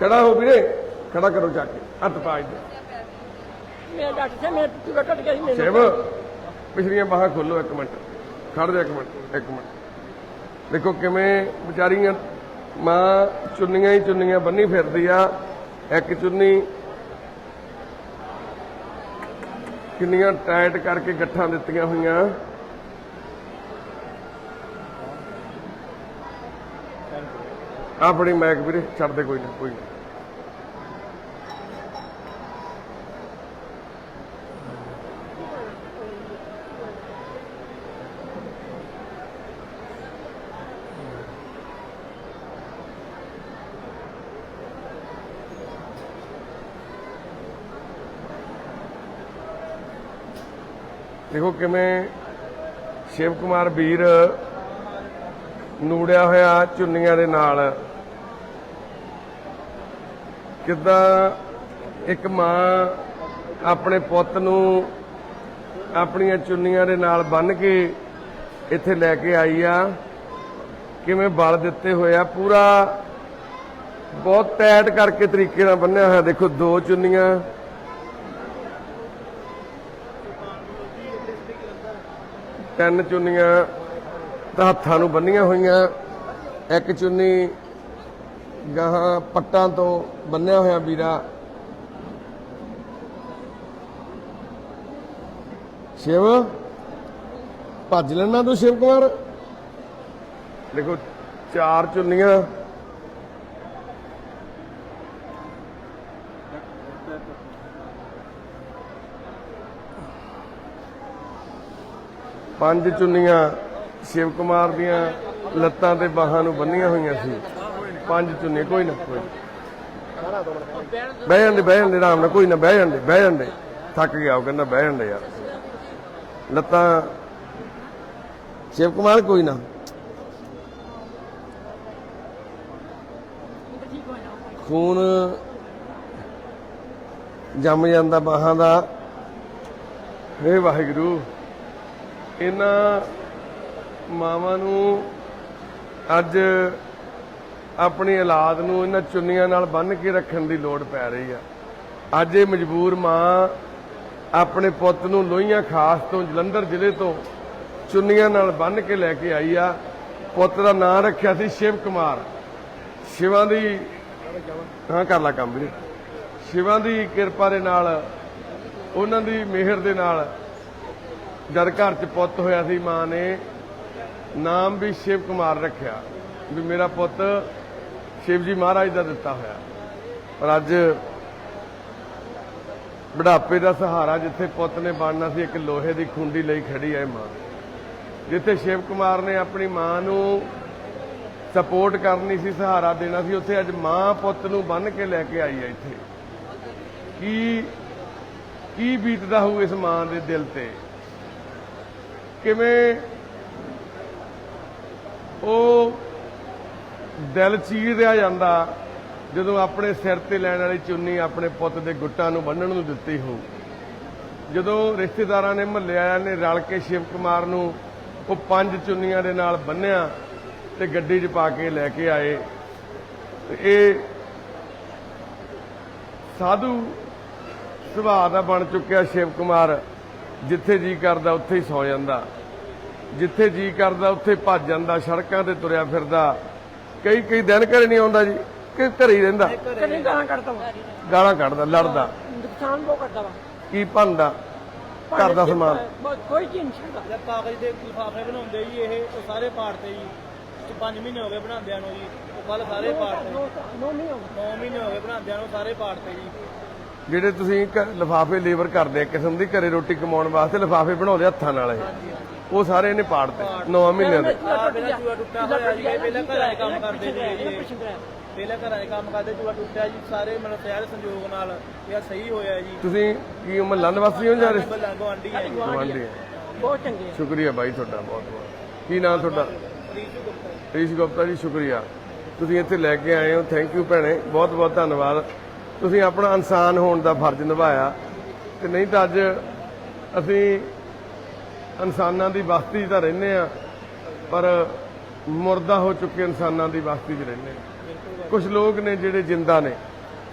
ਖੜਾ ਹੋ ਵੀਰੇ ਖੜਾ ਕਰੋ ਜਾ ਕੇ ਹੱਥ ਪਾ ਇੱਧਰ। ਮੈਂ ਡਾਕਟਰ ਸਾਹਿਬ ਮੇਰੇ ਪਿੱਛੇ ਕੱਟ ਗਿਆ ਸੀ ਮੈਨੂੰ ਸ਼ਿਵ ਪਿਛਲੀਆਂ ਬਾਹਾਂ ਖੋਲੋ ਇੱਕ ਮਿੰਟ ਖੜ ਜਾ ਇੱਕ ਮਿੰਟ ਇੱਕ ਮਿੰਟ। ਦੇਖੋ ਕਿਵੇਂ ਵਿਚਾਰੀਆਂ ਮਾਂ ਚੁੰਨੀਆਂ ਹੀ ਚੁੰਨੀਆਂ ਬੰਨੀ ਫਿਰਦੀ ਆ ਇੱਕ ਚੁੰਨੀ ਕਿੰਨੀਆਂ ਟਾਈਟ ਕਰਕੇ ਗੱਠਾਂ ਦਿੱਤੀਆਂ ਹੋਈਆਂ। ਆਪਣੀ ਮੈਕ ਵੀਰੇ, ਛੱਡ ਦੇ ਕੋਈ ਨਾ ਕੋਈ ਨਾ। ਦੇਖੋ ਕਿਵੇਂ ਸ਼ਿਵ ਕੁਮਾਰ ਵੀਰ ਨੂੜਿਆ ਹੋਇਆ ਚੁੰਨੀਆਂ ਦੇ ਨਾਲ ਕਿੱਦਾਂ ਇੱਕ ਮਾਂ ਆਪਣੇ ਪੁੱਤ ਨੂੰ ਆਪਣੀਆਂ ਚੁੰਨੀਆਂ ਦੇ ਨਾਲ ਬੰਨ ਕੇ ਇੱਥੇ ਲੈ ਕੇ ਆਈ ਆ, ਕਿਵੇਂ ਬਲ ਦਿੱਤੇ ਹੋਇਆ ਪੂਰਾ ਬਹੁਤ ਟਾਈਟ ਕਰਕੇ ਤਰੀਕੇ ਨਾਲ ਬੰਨਿਆ ਹੋਇਆ। ਦੇਖੋ, ਦੋ ਚੁੰਨੀਆਂ। ਤਿੰਨ ਚੁੰਨੀਆਂ ਤਾਂ ਹੱਥਾਂ ਨੂੰ ਬੰਨੀਆਂ ਹੋਈਆਂ। ਇੱਕ ਚੁੰਨੀ ਗਾਹਾਂ ਪੱਟਾਂ ਤੋਂ ਬੰਨਿਆ ਹੋਇਆ ਵੀਰਾ ਸ਼ਿਵ, ਭੱਜ ਲੈਣਾ ਤੂੰ ਸ਼ਿਵ ਕੁਮਾਰ। ਦੇਖੋ, ਚਾਰ ਚੁੰਨੀਆਂ। ਪੰਜ ਚੁੰਨੀਆਂ ਸ਼ਿਵ ਕੁਮਾਰ ਦੀਆਂ ਲੱਤਾਂ ਤੇ ਬਾਹਾਂ ਨੂੰ ਬੰਨੀਆਂ ਹੋਈਆਂ ਸੀ। ਪੰਜ ਚੁੰਨੀਆਂ ਕੋਈ ਨਾ ਕੋਈ ਨਾ। ਬਹਿ ਜਾਂਦੇ ਬਹਿ ਜਾਂਦੇ, ਆਰਾਮ ਨਾਲ, ਕੋਈ ਨਾ, ਬਹਿ ਜਾਂਦੇ ਬਹਿ ਜਾਂਦੇ। ਥੱਕ ਗਿਆ, ਉਹ ਕਹਿੰਦਾ, ਬਹਿ ਜਾਂਦੇ ਯਾਰ। ਲੱਤਾਂ, ਸ਼ਿਵ ਕੁਮਾਰ, ਕੋਈ ਨਾ। ਖੂਨ ਜੰਮ ਜਾਂਦਾ ਬਾਹਾਂ ਦਾ। ਹੇ ਵਾਹਿਗੁਰੂ, ਇਹਨਾਂ ਮਾਵਾਂ ਨੂੰ ਅੱਜ ਆਪਣੀ ਔਲਾਦ ਨੂੰ ਇਹਨਾਂ ਚੁੰਨੀਆਂ ਨਾਲ ਬੰਨ੍ਹ ਕੇ ਰੱਖਣ ਦੀ ਲੋੜ ਪੈ ਰਹੀ ਆ। ਅੱਜ ਇਹ ਮਜਬੂਰ ਮਾਂ ਆਪਣੇ ਪੁੱਤ ਨੂੰ ਲੋਹੀਆਂ ਖਾਸ ਤੋਂ ਜਲੰਧਰ ਜ਼ਿਲ੍ਹੇ ਤੋਂ ਚੁੰਨੀਆਂ ਨਾਲ ਬੰਨ੍ਹ ਕੇ ਲੈ ਕੇ ਆਈ ਆ। ਪੁੱਤ ਦਾ ਨਾਂ ਰੱਖਿਆ ਸੀ ਸ਼ਿਵ ਕੁਮਾਰ। ਸ਼ਿਵਾਂ ਦੀ ਹਾਂ, ਕਰ ਲਾ ਕੰਮ ਵੀਰੇ। ਸ਼ਿਵਾਂ ਦੀ ਕਿਰਪਾ ਦੇ ਨਾਲ, ਉਹਨਾਂ ਦੀ ਮਿਹਰ ਦੇ ਨਾਲ ਜਦ ਘਰ 'ਚ ਪੁੱਤ ਹੋਇਆ ਸੀ ਮਾਂ ਨੇ, ਨਾਮ ਵੀ ਸ਼ਿਵ ਕੁਮਾਰ ਰੱਖਿਆ ਵੀ ਮੇਰਾ ਪੁੱਤ ਸ਼ਿਵ ਜੀ ਮਹਾਰਾਜ ਦਾ ਦਿੱਤਾ ਹੋਇਆ। ਪਰ ਅੱਜ ਬੁਢਾਪੇ ਦਾ ਸਹਾਰਾ ਜਿੱਥੇ ਪੁੱਤ ਨੇ ਬਣਨਾ ਸੀ, ਇੱਕ ਲੋਹੇ ਦੀ ਖੁੰਡੀ ਲਈ ਖੜੀ ਹੈ ਮਾਂ। ਜਿੱਥੇ ਸ਼ਿਵ ਕੁਮਾਰ ਨੇ ਆਪਣੀ ਮਾਂ ਨੂੰ ਸਪੋਰਟ ਕਰਨੀ ਸੀ, ਸਹਾਰਾ ਦੇਣਾ ਸੀ, ਉੱਥੇ ਅੱਜ ਮਾਂ ਪੁੱਤ ਨੂੰ ਬੰਨ ਕੇ ਲੈ ਕੇ ਆਈ ਹੈ ਇੱਥੇ। ਕੀ ਕੀ ਬੀਤਦਾ ਹੋਊ ਇਸ ਮਾਂ ਦੇ ਦਿਲ ਤੇ? ਕਿਵੇਂ ਉਹ ਦਿਲ ਚੀਰ ਰਿਹਾ ਜਾਂਦਾ ਜਦੋਂ ਆਪਣੇ ਸਿਰ ਤੇ ਲੈਣ ਵਾਲੀ ਚੁੰਨੀ ਆਪਣੇ ਪੁੱਤ ਦੇ ਗੁੱਟਾਂ ਨੂੰ ਬੰਨਣ ਨੂੰ ਦਿੱਤੀ ਹੋ ਜਦੋਂ ਰਿਸ਼ਤੇਦਾਰਾਂ ਨੇ ਮਹੱਲੇ ਵਾਲਿਆਂ ਨੇ ਰਲ ਕੇ ਸ਼ਿਵ ਕੁਮਾਰ ਨੂੰ ਉਹ ਪੰਜ ਚੁੰਨੀਆਂ ਦੇ ਨਾਲ ਬੰਨਿਆ ਤੇ ਗੱਡੀ 'ਚ ਪਾ ਕੇ ਲੈ ਕੇ ਆਏ। ਤੇ ਇਹ ਸਾਧੂ ਸੁਭਾਅ ਦਾ ਬਣ ਚੁੱਕਿਆ ਸ਼ਿਵ ਕੁਮਾਰ। ਜਿੱਥੇ ਜੀ ਕਰਦਾ, ਉੱਥੇ ਹੀ ਸੌ ਜਾਂਦਾ। ਜਿੱਥੇ ਜੀ ਕਰਦਾ, ਉੱਥੇ ਭੱਜ ਜਾਂਦਾ, ਸੜਕਾਂ ਤੇ ਤੁਰਿਆ ਫਿਰਦਾ। ਕਈ ਕਈ ਦਿਨ ਘਰੇ ਨਹੀਂ ਆਉਂਦਾ ਜੀ ਕਿ ਘਰੇ ਹੀ ਰਹਿੰਦਾ। ਕਦੇ ਗਾਲਾਂ ਕੱਢਦਾ ਵਾ। ਗਾਲਾਂ ਕੱਢਦਾ ਲੜਦਾ। ਨੁਕਸਾਨ ਬਹੁਤ ਕਰਦਾ ਵਾ। ਕੀ ਭੰਦਾ ਘਰ ਦਾ ਸਮਾਨ। ਕੋਈ ਚੀਜ਼ ਨਹੀਂ ਛੱਡਦਾ। ਜਦ ਕਾਗਜ਼ ਦੇ ਲਿਫਾਫੇ ਬਣਾਉਂਦੇ ਜੀ ਇਹ ਉਹ ਸਾਰੇ ਪਾੜਤੇ ਜੀ। 5 ਮਹੀਨੇ ਹੋ ਗਏ ਬਣਾਉਂਦਿਆਂ ਨੂੰ ਜੀ। ਉਹ ਕੱਲ ਸਾਰੇ ਪਾੜਤੇ ਨੋ ਨੋ ਨਹੀਂ ਆਉਂਦਾ 9 ਮਹੀਨੇ ਹੋ ਗਏ ਬਣਾਉਂਦਿਆਂ ਨੂੰ ਸਾਰੇ ਪਾੜਤੇ ਜੀ। ਜਿਹੜੇ ਤੁਸੀਂ ਲਿਫਾਫੇ ਲੇਬਰ ਕਰਦੇ ਆ ਕਿਸਮ ਦੀ ਘਰੇ ਰੋਟੀ ਕਮਾਉਣ ਵਾਸਤੇ ਲਿਫਾਫੇ ਬਣਾਉਂਦੇ ਹੱਥਾਂ ਨਾਲ ਇਹ। ਉਹ ਸਾਰੇ ਇਹਨੇ ਪਾੜਤੇ 9 ਮਹੀਨਿਆਂ ਦੇ। ਆ ਪਹਿਲਾਂ ਚੂਹਾ ਟੁੱਟਿਆ ਹੋਇਆ ਜੀ ਇਹ ਪਹਿਲਾਂ ਘਰਾਂ 'ਚ ਕੰਮ ਕਰਦੇ ਸੀ। ਜੀ ਪਹਿਲਾਂ ਘਰਾਂ 'ਚ ਕੰਮ ਕਰਦੇ ਚੂਹਾ ਟੁੱਟਿਆ ਜੀ ਸਾਰੇ ਮਤਲਬ ਸਿਆਰ ਸੰਯੋਗ ਨਾਲ ਇਹ ਸਹੀ ਹੋਇਆ ਜੀ। ਤੁਸੀਂ ਕੀ ਮਹੱਲਾ ਨਿਵਾਸੀ ਹੋ ਜਾਂ ਬੱਲਾ ਗਵਾਂਢੀ ਹੈ? ਬਹੁਤ ਚੰਗੇ ਆ। ਸ਼ੁਕਰੀਆ ਬਾਈ ਤੁਹਾਡਾ ਬਹੁਤ ਬਹੁਤ। ਕੀ ਨਾਮ ਤੁਹਾਡਾ? ਰੀਸ਼ ਗੁਪਤਾ ਜੀ। ਸ਼ੁਕਰੀਆ। ਤੁਸੀਂ ਇੱਥੇ ਲੈ ਕੇ ਆਏ ਹੋ ਥੈਂਕ ਯੂ ਭੈਣੇ ਬਹੁਤ ਬਹੁਤ ਧੰਨਵਾਦ। ਤੁਸੀਂ ਆਪਣਾ ਇਨਸਾਨ ਹੋਣ ਦਾ ਫਰਜ਼ ਨਿਭਾਇਆ। ਤੇ ਨਹੀਂ ਤਾਂ ਅੱਜ ਅਸੀਂ ਇਨਸਾਨਾਂ ਦੀ ਬਸਤੀ 'ਚ ਤਾਂ ਰਹਿੰਦੇ ਆ, ਪਰ ਮੁਰਦਾ ਹੋ ਚੁੱਕੇ ਇਨਸਾਨਾਂ ਦੀ ਬਸਤੀ 'ਚ ਰਹਿੰਦੇ ਆ। ਕੁਝ ਲੋਕ ਨੇ ਜਿਹੜੇ ਜਿੰਦਾ ਨੇ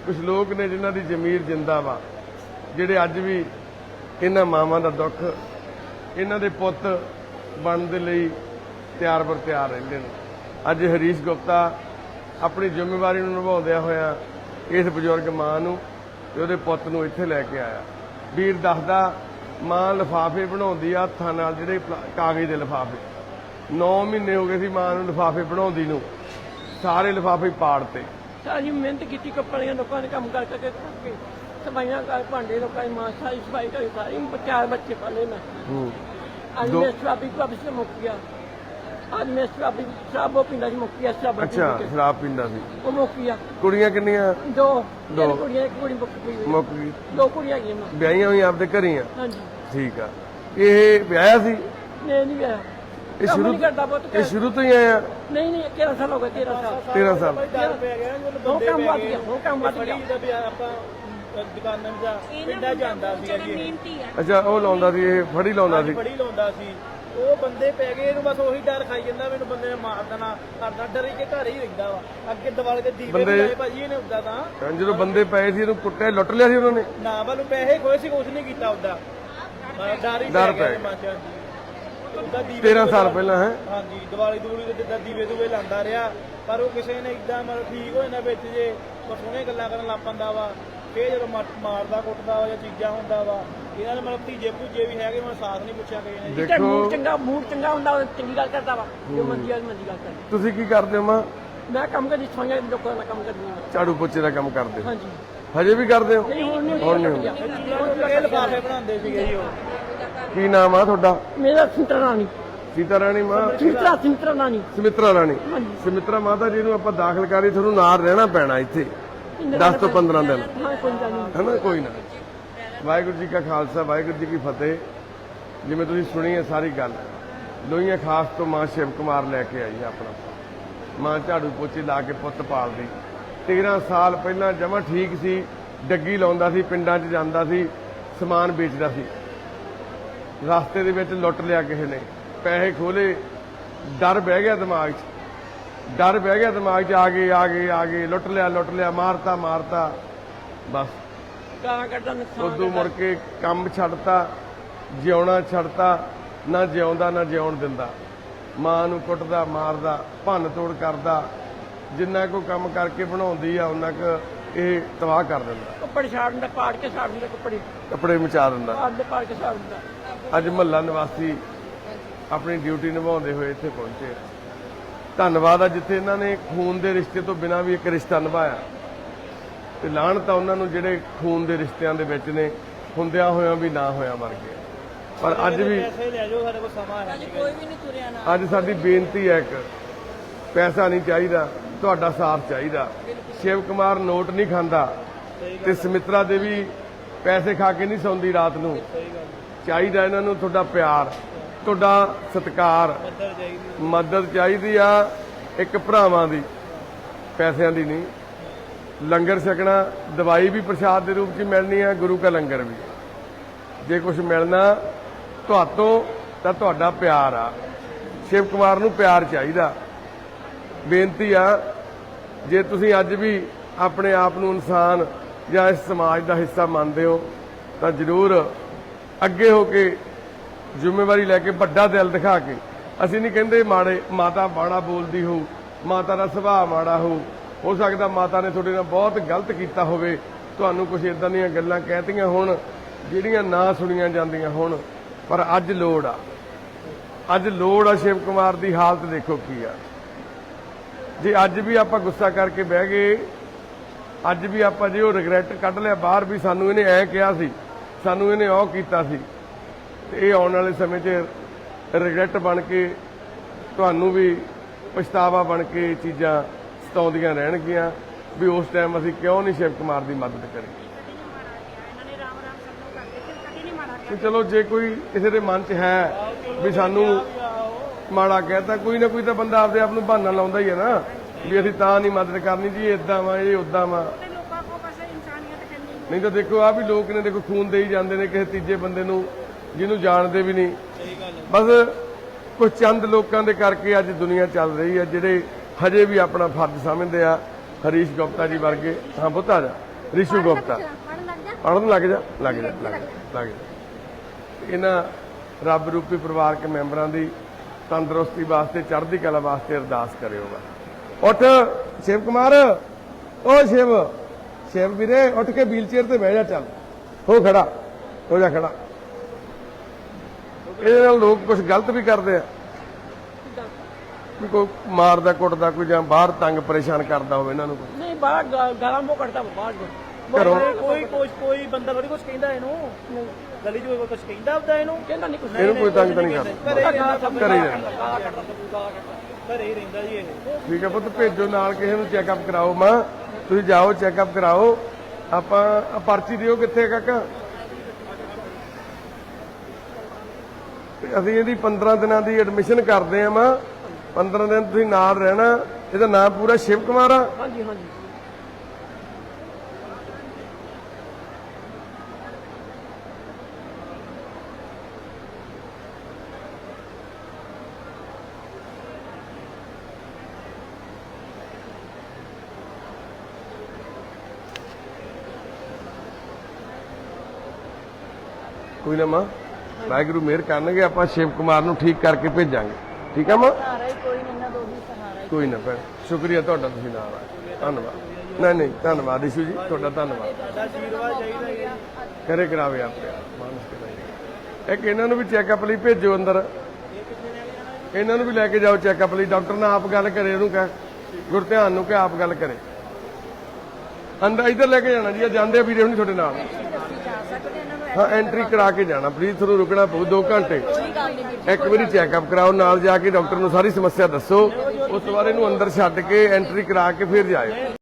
ਕੁਝ ਲੋਕ ਨੇ ਜਿਨ੍ਹਾਂ ਦੀ ਜ਼ਮੀਰ ਜਿੰਦਾ ਵਾ, ਜਿਹੜੇ ਅੱਜ ਵੀ ਇਹਨਾਂ ਮਾਵਾਂ ਦਾ ਦੁੱਖ, ਇਹਨਾਂ ਦੇ ਪੁੱਤ ਬਣਨ ਦੇ ਲਈ ਤਿਆਰ ਬਰ ਤਿਆਰ ਰਹਿੰਦੇ ਨੇ। ਅੱਜ ਹਰੀਸ਼ ਗੁਪਤਾ ਆਪਣੀ ਜ਼ਿੰਮੇਵਾਰੀ ਨੂੰ ਨਿਭਾਉਂਦਿਆਂ ਹੋਇਆਂ ਇਸ ਬਜ਼ੁਰਗ ਮਾਂ ਨੂੰ ਤੇ ਉਹਦੇ ਪੁੱਤ ਨੂੰ ਇੱਥੇ ਲੈ ਕੇ ਆਇਆ। ਵੀਰ ਦੱਸਦਾ ਮਾਂ ਲਿਫਾਫੇ ਬਣਾਉਂਦੀ ਆ ਹੱਥਾਂ ਨਾਲ ਜਿਹੜੇ ਕਾਗਜ਼ ਦੇ ਲਿਫਾਫੇ। 9 ਮਹੀਨੇ ਹੋ ਗਏ ਸੀ ਮਾਂ ਨੂੰ ਲਿਫਾਫੇ ਬਣਾਉਂਦੀ ਨੂੰ। ਸਾਰੇ ਲਿਫਾਫੇ ਪਾੜਤੇ। ਸਾਰੀ ਮਿਹਨਤ ਕੀਤੀ ਕੱਪੜਿਆਂ ਲੋਕਾਂ ਨੇ ਕੰਮ ਕਰ ਕਰਕੇ ਕਰਕੇ ਸਫਾਈਆਂ ਕਰ ਭਾਂਡੇ ਲੋਕਾਂ ਦੀ ਮਾਂ ਸਾਰੀ ਸਫ਼ਾਈ ਕਰੀ ਸਾਰੀ ਚਾਰ ਬੱਚੇ ਪਾਲੇ ਮੈਂ। ਹੂੰ। ਅੱਜ ਮੈਂ ਸ਼ਰਾਬੀ ਕਲੱਬ ਸੇ ਮੁੱਕ ਗਿਆ। ਅੱਜ ਮੈਂ ਸ਼ਰਾਬੀ ਸ਼ਰਾਬੋ ਪਿੰਡਾ ਚ ਮੁੱਕ ਗਿਆ ਸ਼ਰਾਬ ਅੱਛਾ ਸ਼ਰਾਬ ਪੀਂਦਾ ਸੀ। ਉਹ ਮੁੱਕ ਗਿਆ ਕੁੜੀਆਂ ਕਿੰਨੀਆਂ? ਦੋ। ਦੋ। ਕੁੜੀਆਂ ਇੱਕ ਕੁੜੀ ਮੁੱਕ ਗਈ। ਮੁੱਕ ਗਈ। ਦੋ ਕੁੜੀਆਂ ਗਈਆਂ ਮੈਂ। ਵਿਆਹੀਆਂ ਹੋਈਆਂ ਆਪਦੇ ਘਰੇ ਆ? ਹਾਂਜੀ। ਠੀਕ ਆ। ਇਹ ਵਿਆਹਿਆ ਸੀ? ਨਹੀਂ ਨਹੀਂ ਗਿਆ ਇਹ ਸ਼ੁਰੂ ਨਹੀਂ ਕਰਦਾ ਬਹੁਤ ਇਹ ਸ਼ੁਰੂ ਤੋਂ ਹੀ ਆਇਆ? ਨਹੀਂ ਨਹੀਂ 13 ਸਾਲ ਹੋ ਗਏ 13 ਸਾਲ। 13 ਸਾਲ। ਬੰਦੇ ਕੰਮ ਵੱਧ ਗਿਆ ਉਹ ਕੰਮ ਵੱਧ ਗਿਆ। ਫੜੀ ਦਾ ਵੀ ਆਪਾਂ ਦੁਕਾਨਾਂ ਦਾ ਪਿੰਡਾਂ ਜਾਂਦਾ ਸੀ ਅੱਛਾ ਉਹ ਲਾਉਂਦਾ ਸੀ ਇਹ ਫੜੀ ਲਾਉਂਦਾ ਸੀ? ਬੜੀ ਲਾਉਂਦਾ ਸੀ। ਉਹ ਬੰਦੇ ਪੈ ਗਏ ਇਹਨੂੰ ਬਸ ਉਹੀ ਡਰ ਖਾਈ ਜਾਂਦਾ ਮੈਨੂੰ ਬੰਦੇ ਨੇ ਮਾਰ ਦੇਣਾ ਕਰਦਾ ਡਰ ਕੇ ਘਰ ਹੀ ਰਹਿੰਦਾ ਵਾ। ਅੱਗੇ ਦਿਵਾਲੇ ਦੇ ਦੀਵੇ ਬੰਦੇ- ਭਾਜੀ ਇਹਨੇ ਉੱਦਾਂ ਤਾਂ। ਹਾਂ, ਜਦੋਂ ਬੰਦੇ ਪਏ ਸੀ ਇਹਨੂੰ ਕੁੱਟਿਆ ਲੁੱਟ ਲਿਆ ਸੀ ਉਹਨਾਂ ਨੇ। ਨਾ ਵੱਲੋਂ ਪੈਸੇ ਖੋਏ ਸੀ ਕੁਝ ਨਹੀਂ ਕੀਤਾ ਉੱਦਾਂ। ਹਾਂ, ਡਰ ਹੀ ਡਰ ਪੈ ਗਿਆ ਪੈ ਇਹਦੇ ਮਨ ਚ ਹਾਂਜੀ ਉੱਦਾਂ ਦੀਵੇ 13 ਸਾਲ ਪਹਿਲਾਂ ਹੈ? ਹਾਂਜੀ ਦੀਵਾਲੀ ਦੂਲੀ ਤੇ ਜਿੱਦਾਂ ਦੀਵੇ ਦੂਵੇ ਲਾਂਦਾ ਰਿਹਾ। ਪਰ ਉਹ ਕਿਸੇ ਨੇ ਇਦਾਂ ਮਤਲਬ ਠੀਕ ਹੋ ਜਾਂਦਾ ਵਿੱਚ ਜੇ ਉਹ ਸੋਹਣੀਆਂ ਗੱਲਾਂ ਕਰਨ ਲੱਗ ਪੈਂਦਾ ਵਾ। ਫੇਰ ਜਦੋਂ ਮਾ- ਮਾਰਦਾ ਕੁੱਟਦਾ ਵਾ ਜਾਂ ਚੀਜ਼ਾਂ ਹੁੰਦਾ ਵਾ ਇਹਨਾਂ ਦੇ ਮਤਲਬ ਧੀਜੇ ਭੂਜੇ ਵੀ ਹੈਗੇ ਮੈਂ ਸਾਥ ਨਹੀਂ ਪੁੱਛਿਆ ਕਿਸੇ ਨੇ ਤੇ ਦੇਖੋ ਮੂਡ ਚੰਗਾ ਮੂਡ ਚੰਗਾ ਹੁੰਦਾ ਉਹ ਚੰਗੀ ਗੱਲ ਕਰਦਾ ਵਾ ਜੋ ਮੰਦੀ ਵਾਲੀ ਮੰਦੀ ਗੱਲ ਕਰਦਾ ਤੁਸੀਂ ਕੀ ਕਰਦੇ ਹੋ ਮਾਂ? ਮੈਂ ਕੰਮ ਕਰਦੀ ਸੋਈਆਂ ਲੋਕਾਂ ਦਾ ਕੰਮ ਕਰਦੀ ਹਾਂ। ਝਾੜੂ ਪੋਚੇ ਦਾ ਕੰਮ ਕਰਦੇ ਹੋ? ਹਾਂਜੀ। ਹਜੇ ਵੀ ਕਰਦੇ ਹੋ? ਨਹੀਂ ਹੁਣ ਨਹੀਂ ਹੁਣ ਨਹੀਂ ਹੁੰਦਾ। ਇਹ ਲਿਫਾਫੇ ਬਣਾਉਂਦੇ ਸੀਗੇ ਜੀ ਉਹ। ਕੀ ਨਾਮ ਆ ਤੁਹਾਡਾ? ਮੇਰਾ ਸਿੰਤਰਾ ਰਾਣੀ। ਸੀਤਾ ਰਾਣੀ ਮਾਂ? ਸਿੰਤਰਾ ਸਿੰਤਰਾ ਰਾਣੀ। ਸਮਿਤਰਾ ਰਾਣੀ। ਹਾਂਜੀ। ਸਮਿਤਰਾ ਮਾਤਾ ਜੀ ਨੂੰ ਆਪਾਂ ਦਾਖਲ ਕਰੀ ਤੁਹਾਨੂੰ ਨਾਲ ਰਹਿਣਾ ਪੈਣਾ ਇੱਥੇ। 10 ਤੋਂ 15 ਦਿਨ। ਹਾਂ ਕੋਈ ਗੱਲ ਨਹੀਂ। ਹੈ ਨਾ ਕੋਈ ਨਾ। ਵਾਹਿਗੁਰੂ ਜੀ ਕਾ ਖਾਲਸਾ, ਵਾਹਿਗੁਰੂ ਜੀ ਕੀ ਫਤਿਹ। ਜਿਵੇਂ ਤੁਸੀਂ ਸੁਣੀ ਹੈ ਸਾਰੀ ਗੱਲ, ਲੋਹੀਆਂ ਖਾਸ ਤੋਂ ਮਾਂ ਸ਼ਿਵ ਕੁਮਾਰ ਲੈ ਕੇ ਆਈ ਆਪਣਾ। ਮਾਂ ਝਾੜੂ ਪੋਚੇ ਲਾ ਕੇ ਪੁੱਤ ਪਾਲਦੀ। 13 ਸਾਲ ਪਹਿਲਾਂ ਜਮਾ ਠੀਕ ਸੀ, ਡੱਗੀ ਲਾਉਂਦਾ ਸੀ, ਪਿੰਡਾਂ 'ਚ ਜਾਂਦਾ ਸੀ, ਸਮਾਨ ਵੇਚਦਾ ਸੀ। ਰਸਤੇ ਦੇ ਵਿੱਚ ਲੁੱਟ ਲਿਆ ਕਿਸੇ ਨੇ। ਪੈਸੇ ਖੋਲੇ ਡਰ ਬਹਿ ਗਿਆ ਦਿਮਾਗ 'ਚ। ਡਰ ਬਹਿ ਗਿਆ ਦਿਮਾਗ 'ਚ, ਆ ਗਏ ਆ ਗਏ ਆ ਗਏ, ਲੁੱਟ ਲਿਆ ਲੁੱਟ ਲਿਆ, ਮਾਰਤਾ ਮਾਰਤਾ। ਬਸ। ਗਾਲਾਂ ਕੱਢਦਾ ਨੁਕਸਾਨ ਉਦੋਂ ਮੁੜ ਕੇ ਕੰਮ ਛੱਡਤਾ ਜਿਉਣਾ ਛੱਡਤਾ ਨਾ ਜਿਉਂਦਾ ਨਾ ਜਿਉਣ ਦਿੰਦਾ। ਮਾਂ ਨੂੰ ਕੁੱਟਦਾ ਮਾਰਦਾ ਭੰਨ ਤੋੜ ਕਰਦਾ ਜਿੰਨਾ ਕੋ ਕੰਮ ਕਰਕੇ ਬਣਾਉਂਦੀ ਆ ਉਹਨਾਂ ਕ ਇਹ ਤਬਾਹ ਕਰ ਦਿੰਦਾ। ਕੱਪੜੇ ਛਾੜ ਦਿੰਦਾ ਪਾੜ ਕੇ ਛਾੜ ਦਿੰਦਾ ਕੱਪੜੇ। ਕੱਪੜੇ ਮਚਾ ਦਿੰਦਾ। ਪਾੜ ਦੇ ਪਾੜ ਕੇ ਛਾੜ ਦਿੰਦਾ। ਅੱਜ ਮਹੱਲਾ ਨਿਵਾਸੀ ਆਪਣੀ ਡਿਊਟੀ ਨਿਭਾਉਂਦੇ ਹੋਏ ਇੱਥੇ ਪਹੁੰਚੇ। ਧੰਨਵਾਦ ਆ ਜਿੱਥੇ ਇਹਨਾਂ ਨੇ ਖੂਨ ਦੇ ਰਿਸ਼ਤੇ ਤੋਂ ਬਿਨਾਂ ਵੀ ਇੱਕ ਰਿਸ਼ਤਾ ਨਿਭਾਇਆ। ਤੇ ਲਾਹਣ ਤਾਂ ਉਹਨਾਂ ਨੂੰ ਜਿਹੜੇ ਖੂਨ ਦੇ ਰਿਸ਼ਤਿਆਂ ਦੇ ਵਿੱਚ ਨੇ ਹੁੰਦਿਆਂ ਹੋਇਆਂ ਵੀ ਨਾ ਹੋਇਆਂ ਮਰ ਗਏ ਪਰ ਅੱਜ ਵੀ ਪੈਸੇ ਲੈ ਜਾਓ ਸਾਡੇ ਕੋਲ ਸਮਾਂ ਹੈ। ਨਹੀਂ ਅੱਜ ਸਾਡੀ ਬੇਨਤੀ ਹੈ ਇੱਕ ਪੈਸਾ ਨਹੀਂ ਚਾਹੀਦਾ ਤੁਹਾਡਾ ਸਾਥ ਚਾਹੀਦਾ। ਸ਼ਿਵ ਕੁਮਾਰ ਨੋਟ ਨਹੀਂ ਖਾਂਦਾ ਤੇ ਸਮਿਤਰਾ ਦੇਵੀ ਪੈਸੇ ਖਾ ਕੇ ਨਹੀਂ ਸੌਂਦੀ ਰਾਤ ਨੂੰ। ਚਾਹੀਦਾ ਇਹਨਾਂ ਨੂੰ ਤੁਹਾਡਾ ਪਿਆਰ ਤੁਹਾਡਾ ਸਤਿਕਾਰ। ਮਦਦ ਚਾਹੀਦੀ ਆ ਇੱਕ ਭਰਾਵਾਂ ਦੀ ਪੈਸਿਆਂ ਦੀ ਨਹੀਂ। ਲੰਗਰ ਛਕਣਾ, ਦਵਾਈ ਵੀ ਪ੍ਰਸ਼ਾਦ ਦੇ ਰੂਪ 'ਚ ਮਿਲਣੀ ਹੈ, ਗੁਰੂ ਕਾ ਲੰਗਰ ਵੀ। ਜੇ ਕੁਝ ਮਿਲਣਾ ਤੁਹਾਤੋਂ, ਤਾਂ ਤੁਹਾਡਾ ਪਿਆਰ ਆ। ਸ਼ਿਵ ਕੁਮਾਰ ਨੂੰ ਪਿਆਰ ਚਾਹੀਦਾ। ਬੇਨਤੀ ਆ, ਜੇ ਤੁਸੀਂ ਅੱਜ ਵੀ ਆਪਣੇ ਆਪ ਨੂੰ ਇਨਸਾਨ ਜਾਂ ਇਸ ਸਮਾਜ ਦਾ ਹਿੱਸਾ ਮੰਨਦੇ ਹੋ, ਤਾਂ ਜ਼ਰੂਰ ਅੱਗੇ ਹੋ ਕੇ ਜ਼ਿੰਮੇਵਾਰੀ ਲੈ ਕੇ ਵੱਡਾ ਦਿਲ ਦਿਖਾ ਕੇ। ਅਸੀਂ ਨਹੀਂ ਕਹਿੰਦੇ ਮਾੜੇ, ਮਾਤਾ ਬਾਣਾ ਬੋਲਦੀ ਹੋ ਮਾਤਾ ਦਾ ਸੁਭਾਅ ਮਾੜਾ ਹੋ ਹੋ ਸਕਦਾ ਮਾਤਾ ਨੇ ਤੁਹਾਡੇ ਨਾਲ ਬਹੁਤ ਗਲਤ ਕੀਤਾ ਹੋਵੇ। ਤੁਹਾਨੂੰ ਕੁਝ ਇਦਾਂ ਦੀਆਂ ਗੱਲਾਂ ਕਹਿਤੀਆਂ ਹੋਣ, ਜਿਹੜੀਆਂ ਨਾ ਸੁਣੀਆਂ ਜਾਂਦੀਆਂ ਹੋਣ। ਪਰ ਅੱਜ ਲੋੜ ਆ। ਅੱਜ ਲੋੜ ਆ ਸ਼ਿਵ ਕੁਮਾਰ ਦੀ ਹਾਲਤ ਦੇਖੋ ਕੀ ਆ। ਜੇ ਅੱਜ ਵੀ ਆਪਾਂ ਗੁੱਸਾ ਕਰਕੇ ਬਹਿ ਗਏ, ਅੱਜ ਵੀ ਆਪਾਂ ਜੇ ਉਹ ਰਿਗਰੈਟ ਕੱਢ ਲਿਆ, ਬਾਹਰ ਵੀ ਸਾਨੂੰ ਇਹਨੇ ਐ ਕਿਹਾ ਸੀ, ਸਾਨੂੰ ਇਹਨੇ ਉਹ ਕੀਤਾ ਸੀ। ਤੇ ਇਹ ਆਉਣ ਵਾਲੇ ਸਮੇਂ 'ਚ ਰਿਗਰੈਟ ਬਣ ਕੇ, ਤੁਹਾਨੂੰ ਵੀ ਪਛਤਾਵਾ ਬਣ ਕੇ ਇਹ ਚੀਜ਼ਾਂ ਸਤਾਉਂਦੀਆਂ ਰਹਿਣਗੀਆਂ ਵੀ ਉਸ ਟਾਈਮ ਅਸੀਂ ਕਿਉਂ ਨਹੀਂ ਸ਼ਿਵ ਕੁਮਾਰ ਦੀ ਮਦਦ ਕਰੀ। ਤੇ ਚਲੋ ਜੇ ਕੋਈ ਕਿਸੇ ਦੇ ਮਨ 'ਚ ਹੈ ਵੀ ਸਾਨੂੰ ਮਾੜਾ ਕਹਿਤਾ, ਕੋਈ ਨਾ ਕੋਈ ਤਾਂ ਬੰਦਾ ਆਪਦੇ ਆਪ ਨੂੰ ਬਹਾਨਾ ਲਾਉਂਦਾ ਹੀ ਹੈ ਨਾ, ਵੀ ਅਸੀਂ ਤਾਂ ਨਹੀਂ ਮਦਦ ਕਰਨੀ ਜੀ ਇਦਾਂ ਵਾ, ਇਹ ਉਦਾਂ ਵਾ। ਨਹੀਂ ਤਾਂ ਦੇਖੋ ਆ ਵੀ ਲੋਕ ਨੇ, ਦੇਖੋ, ਖੂਨ ਦੇਈ ਜਾਂਦੇ ਨੇ ਕਿਸੇ ਤੀਜੇ ਬੰਦੇ ਨੂੰ, ਜਿਹਨੂੰ ਜਾਣਦੇ ਵੀ ਨਹੀਂ। ਬਸ ਕੁਝ ਚੰਦ ਲੋਕਾਂ ਦੇ ਕਰਕੇ ਅੱਜ ਦੁਨੀਆ ਚੱਲ ਰਹੀ ਹੈ, ਜਿਹੜੇ ਹਜੇ ਵੀ ਆਪਣਾ ਫਰਜ਼ ਸਮਝਦੇ ਆ ਹਰੀਸ਼ ਗੁਪਤਾ ਜੀ ਵਰਗੇ। ਹਾਂ ਪੁੱਤ ਜਾ। ਰਿਸ਼ੂ ਗੁਪਤਾ। ਪੜਨ ਲੱਗ ਜਾ। ਲੱਗ ਜਾ ਲੱਗ ਜਾ ਲੱਗ ਜਾ। ਇਹਨਾਂ ਰੱਬ ਰੂਪੀ ਪਰਿਵਾਰਕ ਮੈਂਬਰਾਂ ਦੀ ਤੰਦਰੁਸਤੀ ਵਾਸਤੇ ਚੜ੍ਹਦੀ ਕਲਾ ਵਾਸਤੇ ਅਰਦਾਸ ਕਰਿਓਗਾ ਉੱਠ ਸ਼ਿਵ ਕੁਮਾਰ। ਓ ਸ਼ਿਵ ਸ਼ਿਵ ਵੀਰੇ ਉੱਠ ਕੇ ਵੀਲਚੇਅਰ ਤੇ ਬਹਿ ਜਾ ਚੱਲ। ਹੋ ਖੜਾ ਹੋ ਜਾ ਖੜਾ। ਇਹਦੇ ਨਾਲ ਲੋਕ ਕੁਝ ਗਲਤ ਵੀ ਕਰਦੇ ਆ। ਕੋਈ ਮਾਰਦਾ ਕੁੱਟਦਾ ਕੋਈ ਜਾਂ ਬਾਹਰ ਤੰਗ ਪਰੇਸ਼ਾਨ ਕਰਦਾ ਹੋਵੇ ਇਹਨਾਂ ਨੂੰ ਕੋਈ। ਨਹੀਂ ਬਾਹਰ ਗਾ- ਗਾਲਾਂ ਮੋ ਕੱਢਦਾ ਬਾਹਰ ਘਰੋਂ? ਕੋਈ ਕੋਈ ਕੋਈ ਬੰਦਾ ਥੋੜੀ ਕੁਝ ਕਹਿੰਦਾ ਇਹਨੂੰ। ਗਲੀ 'ਚ ਕੋਈ ਕੁਝ ਕਹਿੰਦਾ ਹੁੰਦਾ ਇਹਨੂੰ? ਕਹਿੰਦਾ ਨਹੀਂ ਕੁਛ। ਇਹਨੂੰ ਕੋਈ ਤੰਗ ਤਾਂ ਨਹੀਂ ਕਰਦਾ। ਘਰੇ ਹੀ ਰਹਿੰਦਾ ਘਰੇ ਹੀ ਰਹਿੰਦਾ। ਗਾਲਾਂ ਕੱਢਦਾ ਤੂੰ ਗਾਲਾਂ ਕੱਢਦਾ ਘਰੇ ਹੀ ਰਹਿੰਦਾ। ਜੀ ਇਹ। ਠੀਕ ਹੈ ਪੁੱਤ ਭੇਜੋ ਨਾਲ ਕਿਸੇ ਨੂੰ ਚੈੱਕਅਪ ਕਰਾਓ ਮਾਂ। ਤੁਸੀਂ ਜਾਓ ਚੈੱਕਅਪ ਕਰਾਓ। ਆਪਾਂ ਆਹ ਪਰਚੀ ਦਿਓ ਕਿੱਥੇ ਹੈ ਕਾਕਾ? ਤੇ ਅਸੀਂ ਇਹਦੀ 15 ਦਿਨਾਂ ਦੀ ਐਡਮਿਸ਼ਨ ਕਰਦੇ ਆ ਮਾਂ। 15 ਦਿਨ ਤੁਸੀਂ ਨਾਲ ਰਹਿਣਾ ਇਹਦਾ ਨਾਮ ਪੂਰਾ ਸ਼ਿਵ ਕੁਮਾਰ ਆ? ਹਾਂਜੀ ਹਾਂਜੀ। ਕੋਈ ਨਾ ਮਾਂ ਵਾਹਿਗੁਰੂ ਮਿਹਰ ਕਰਨਗੇ ਆਪਾਂ ਸ਼ਿਵ ਕੁਮਾਰ ਨੂੰ ਠੀਕ ਕਰਕੇ ਭੇਜਾਂਗੇ। ਠੀਕ ਆ ਮਾਂ? ਕੋਈ ਨਾ ਭੈਣ ਸ਼ੁਕਰੀਆ ਤੁਹਾਡਾ ਤੁਸੀਂ ਨਾਲ ਆਏ। ਧੰਨਵਾਦ। ਨਹੀਂ ਨਹੀਂ ਧੰਨਵਾਦ ਇਸ਼ੂ ਜੀ ਤੁਹਾਡਾ ਧੰਨਵਾਦ। ਸਾਡਾ ਆਸ਼ੀਰਵਾਦ ਚਾਹੀਦਾ ਜੀ ਕਰੇ ਕਰਾਵੇ ਆਪਣੇ ਮਾਨਸ ਕਰਾਵੇ ਇੱਕ ਇਹਨਾਂ ਨੂੰ ਵੀ ਚੈੱਕਅਪ ਲਈ ਭੇਜੋ ਅੰਦਰ। ਇਹਨਾਂ ਨੂੰ ਵੀ ਲੈ ਕੇ ਜਾਓ ਚੈੱਕਅਪ ਲਈ। ਡਾਕਟਰ ਨਾਲ ਆਪ ਗੱਲ ਕਰੇ ਉਹਨੂੰ ਕਹਿ ਗੁਰ ਧਿਆਨ ਨੂੰ ਕਿ ਆਪ ਗੱਲ ਕਰੇ। ਅੰਦਰ ਇੱਧਰ ਲੈ ਕੇ ਜਾਣਾ ਜੀ ਜਾਂਦੇ ਵੀਰੇ ਹੁਣੀ ਤੁਹਾਡੇ ਨਾਲ। ਹਾਂ ਐਂਟਰੀ ਕਰਾ ਕੇ ਜਾਣਾ। ਪਲੀਜ਼ ਤੁਹਾਨੂੰ ਰੁਕਣਾ ਪਊ 2 ਘੰਟੇ। ਇੱਕ ਵਾਰੀ ਚੈੱਕਅਪ ਕਰਾਓ, ਨਾਲ ਜਾ ਕੇ ਡਾਕਟਰ ਨੂੰ ਸਾਰੀ ਸਮੱਸਿਆ ਦੱਸੋ। ਉਸ ਤੋਂ ਬਾਅਦ ਇਹਨੂੰ ਅੰਦਰ ਛੱਡ ਕੇ ਐਂਟਰੀ ਕਰਾ ਕੇ ਫਿਰ ਜਾਇਓ।